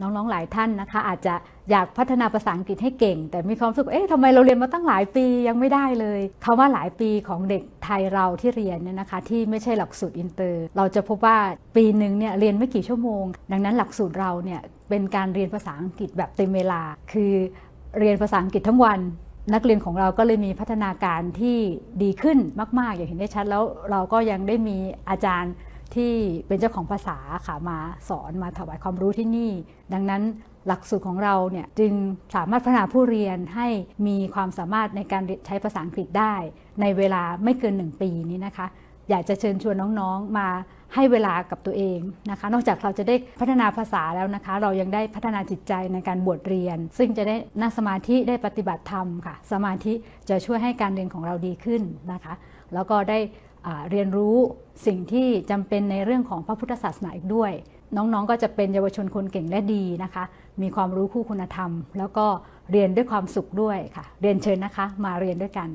น้องๆหลายท่านนะคะ อาจจะอยากพัฒนาภาษาอังกฤษให้เก่ง แต่มีความรู้สึกเอ๊ะทำไมเราเรียนมาตั้งหลายปียังไม่ได้เลยคำว่าหลายปีของเด็กไทยเราที่เรียนเนี่ยนะคะ ที่ไม่ใช่หลักสูตรอินเตอร์ เราจะพบว่าปีหนึ่งเนี่ยเรียนไม่กี่ชั่วโมง ดังนั้นหลักสูตรเราเนี่ยเป็นการเรียนภาษาอังกฤษแบบเต็มเวลา คือเรียนภาษาอังกฤษทั้งวันนักเรียนของเราก็เลยมีพัฒนาการที่ดีขึ้นมาก ๆ อย่างเห็นได้ชัดแล้วเราก็ยังได้มีอาจารย์ ที่เป็นเจ้าของภาษาค่ะมาสอนมาถวายความรู้ที่นี่ ดังนั้นหลักสูตรของเราเนี่ยจึงสามารถพัฒนาผู้เรียนให้มีความสามารถในการใช้ภาษาอังกฤษได้ ในเวลาไม่เกิน 1 ปีนี้นะคะ อยากจะเชิญชวนน้องๆมาให้เวลากับตัวเองนะคะ นอกจากเราจะได้พัฒนาภาษาแล้วนะคะ เรายังได้พัฒนาจิตใจในการบวชเรียน ซึ่งจะได้นั่งสมาธิได้ปฏิบัติธรรมค่ะ สมาธิจะช่วยให้การเรียนของเราดีขึ้นนะคะ แล้วก็ได้ เรียนรู้สิ่งที่จำเป็นในเรื่องของพระพุทธศาสนาอีกด้วย น้องๆ ก็จะเป็นเยาวชนคนเก่งและดีนะคะ มีความรู้คู่คุณธรรม แล้วก็เรียนด้วยความสุขด้วยค่ะ เรียนเชิญนะคะ มาเรียนด้วยกัน